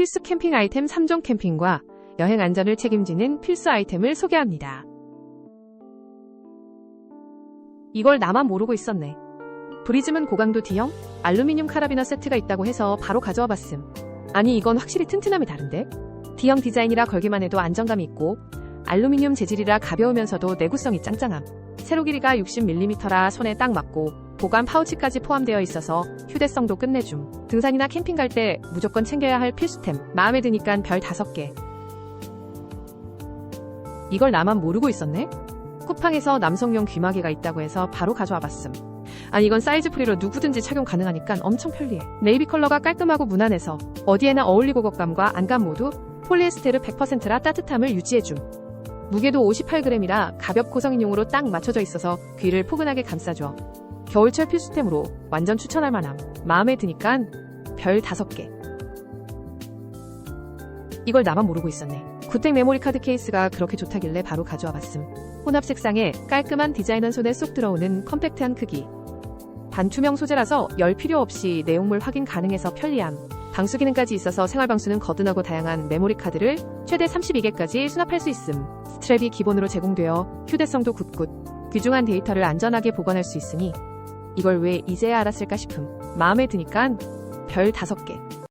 필수 캠핑 아이템 3종 캠핑과 여행 안전을 책임지는 필수 아이템을 소개합니다. 이걸 나만 모르고 있었네. 브리즘은 고강도 D형 알루미늄 카라비너 세트가 있다고 해서 바로 가져와 봤음. 아니 이건 확실히 튼튼함이 다른데? D형 디자인이라 걸기만 해도 안정감이 있고 알루미늄 재질이라 가벼우면서도 내구성이 짱짱함. 세로 길이가 60mm라 손에 딱 맞고 보관 파우치까지 포함되어 있어서 휴대성도 끝내줌. 등산이나 캠핑 갈 때 무조건 챙겨야 할 필수템. 마음에 드니깐 별 5개. 이걸 나만 모르고 있었네? 쿠팡에서 남성용 귀마개가 있다고 해서 바로 가져와 봤음. 아니 이건 사이즈 프리로 누구든지 착용 가능하니까 엄청 편리해. 네이비 컬러가 깔끔하고 무난해서 어디에나 어울리고 겉감과 안감 모두 폴리에스테르 100%라 따뜻함을 유지해줌. 무게도 58g이라 가볍 고성인용으로 딱 맞춰져 있어서 귀를 포근하게 감싸줘. 겨울철 필수템으로 완전 추천할 만함. 마음에 드니깐 별 5개. 이걸 나만 모르고 있었네. 구텍 메모리 카드 케이스가 그렇게 좋다길래 바로 가져와 봤음. 혼합 색상에 깔끔한 디자인은 손에 쏙 들어오는 컴팩트한 크기. 반투명 소재라서 열 필요 없이 내용물 확인 가능해서 편리함. 방수 기능까지 있어서 생활 방수는 거듭나고 다양한 메모리 카드를 최대 32개까지 수납할 수 있음. 스트랩이 기본으로 제공되어 휴대성도 굿굿. 귀중한 데이터를 안전하게 보관할 수 있으니 이걸 왜 이제야 알았을까 싶음. 마음에 드니깐 별 5개.